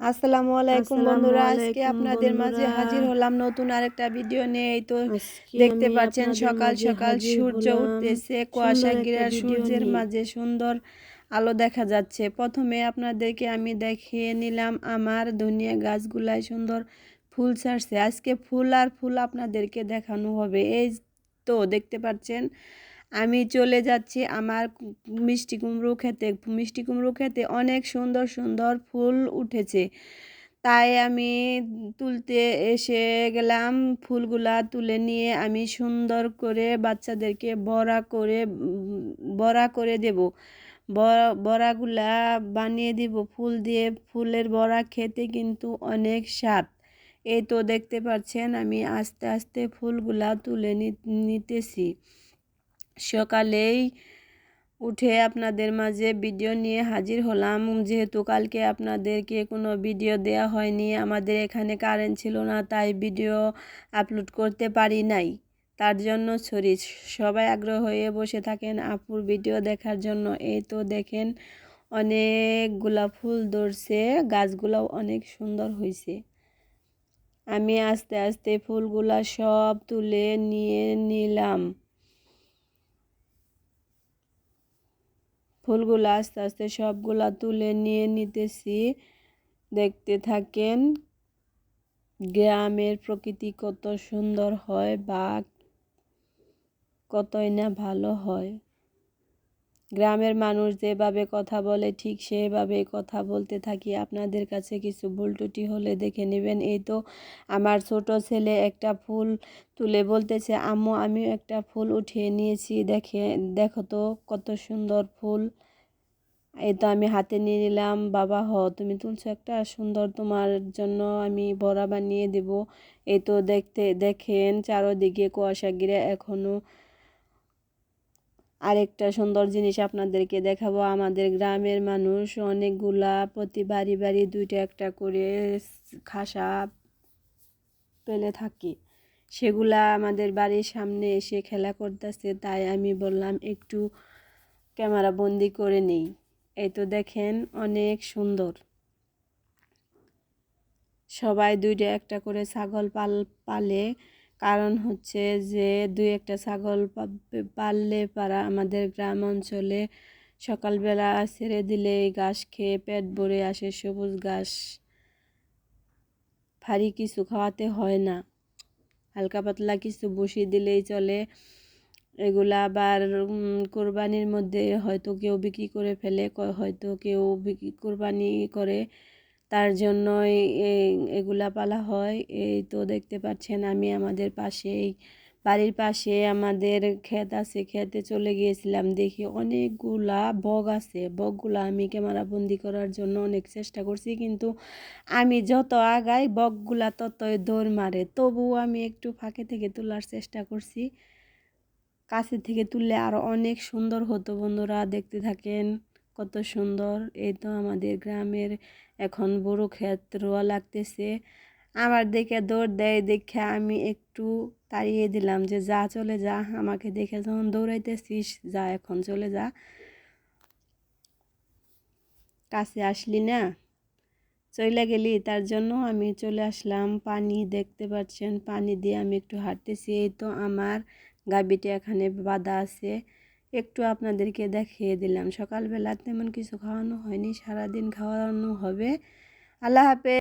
আসসালামু আলাইকুম বন্ধুরা আজকে আপনাদের মাঝে হাজির হলাম নতুন আরেকটা ভিডিও নিয়ে। তো দেখতে পাচ্ছেন সকাল সকাল সূর্য উঠতেছে কুয়াশা ভিডিও সূর্যের মাঝে সুন্দর আলো দেখা যাচ্ছে। প্রথমে আপনাদেরকে আমি দেখিয়ে নিলাম আমার ধনিয়া গাছগুলায় সুন্দর ফুল ছাড়ছে। আজকে ফুল আর ফুল আপনাদেরকে দেখানো হবে। এই তো দেখতে পাচ্ছেন আমি চলে যাচ্ছি আমার মিষ্টি কুমড়ো খেতে। মিষ্টি কুমড়ো খেতে অনেক সুন্দর সুন্দর ফুল উঠেছে। তাই আমি তুলতে এসে গেলাম। ফুলগুলা তুলে নিয়ে আমি সুন্দর করে বাচ্চাদেরকে বড়া করে বড়া করে দেব। বড়া, বড়াগুলা বানিয়ে দিব। ফুল দিয়ে ফুলের বড়া খেতে কিন্তু অনেক স্বাদ। এই তো দেখতে পাচ্ছেন আমি আস্তে আস্তে ফুলগুলা তুলে নিতেছি। সকালেই উঠে আপনাদের মাঝে ভিডিও নিয়ে হাজির হলাম। যেহেতু কালকে আপনাদেরকে কোনো ভিডিও দেয়া হয়নি, আমাদের এখানে কারেন্ট ছিল না, তাই ভিডিও আপলোড করতে পারি নাই। তার জন্য সরি। সবাই আগ্রহ হয়ে বসে থাকেন আপুর ভিডিও দেখার জন্য। এই তো দেখেন অনেকগুলা ফুল ধরছে, গাছগুলাও অনেক সুন্দর হয়েছে আমি আস্তে আস্তে ফুলগুলা সব তুলে নিয়ে নিলাম। ফুলগুলো আস্তে আস্তে সবগুলা তুলে নিয়ে নিতেছি। দেখতে থাকেন, গ্রামের প্রকৃতি কত সুন্দর হয় বা কতই না ভালো হয়। গ্রামের মানুষ যেভাবে কথা বলে, ঠিক সেভাবে কথা বলতে থাকি। আপনাদের কাছে কিছু ভুল ত্রুটি হলে দেখে নেবেন। এই তো আমার ছোট ছেলে একটা ফুল তুলে বলতেছে, আম্মু, আমিও একটা ফুল উঠিয়ে নিয়েছি। দেখে, দেখো তো কত সুন্দর ফুল। এই তো আমি হাতে নিয়ে নিলাম, বাবা হ, তুমি তুলছো একটা সুন্দর, তোমার জন্য আমি বড়া বানিয়ে দেব। এই তো দেখতে, দেখেন চারোদিকে কুয়াশা ঘিরে এখনও আরেকটা সুন্দর জিনিস আপনাদেরকে দেখাবো। আমাদের গ্রামের মানুষ অনেকগুলা প্রতি বাড়ি বাড়ি দুইটা একটা করে খাসা পেলে থাকি। সেগুলা আমাদের বাড়ির সামনে এসে খেলা করতেছে, তাই আমি বললাম একটু ক্যামেরা বন্দি করে নেই। এই তো দেখেন অনেক সুন্দর। সবাই দুইটা একটা করে ছাগল পাল পালে কারণ হচ্ছে যে দুই একটা ছাগল পাললে পারা আমাদের গ্রাম অঞ্চলে সকালবেলা ছেড়ে দিলে ঘাস খেয়ে পেট ভরে আসে সবুজ ঘাস। ভারী কিছু খাওয়াতে হয় না। হালকা পাতলা কিছু বসিয়ে দিলেই চলে। এগুলা আবার কোরবানির মধ্যে হয়তো কেউ বিক্রি করে ফেলে হয়তো কেউ বিক্রি কোরবানি করে। তার জন্যই এগুলা পালা হয়। এই তো দেখতে পাচ্ছেন আমি আমাদের পাশেই, বাড়ির পাশে আমাদের ক্ষেত আছে, ক্ষেতে চলে গিয়েছিলাম। দেখি অনেকগুলা বগ আছে। বগগুলা আমি ক্যামেরা বন্দি করার জন্য অনেক চেষ্টা করছি, কিন্তু আমি যত আগাই বগগুলা ততই দৌড় মারে। তবুও আমি একটু ফাঁকে থেকে তোলার চেষ্টা করছি। কাছে থেকে তুললে আরও অনেক সুন্দর হতো বন্ধুরা, দেখতে থাকেন। কত সুন্দর। এই তো আমাদের গ্রামের এখন বড় ক্ষেত রোয়া লাগতেছে। আমার দেখে দৌড় দেয়, দেখে আমি একটু তাড়িয়ে দিলাম যে, যা, চলে যা। আমাকে দেখে যখন দৌড়াইতেছিস, যা, এখন চলে যা। কাছে আসলি না? চলে গেলি তার জন্য আমি চলে আসলাম। পানি দেখতে পাচ্ছেন, পানি দিয়ে আমি একটু হাঁটতেছি। এই তো আমার গাবিটা এখানে বাঁধা আছে। একটু আপনাদেরকে দেখিয়ে দিলাম। সকালবেলা তেমন কিছু খাওয়ানো হয়নি সারাদিন খাওয়ানো হবে। আল্লাহ হাফেজ।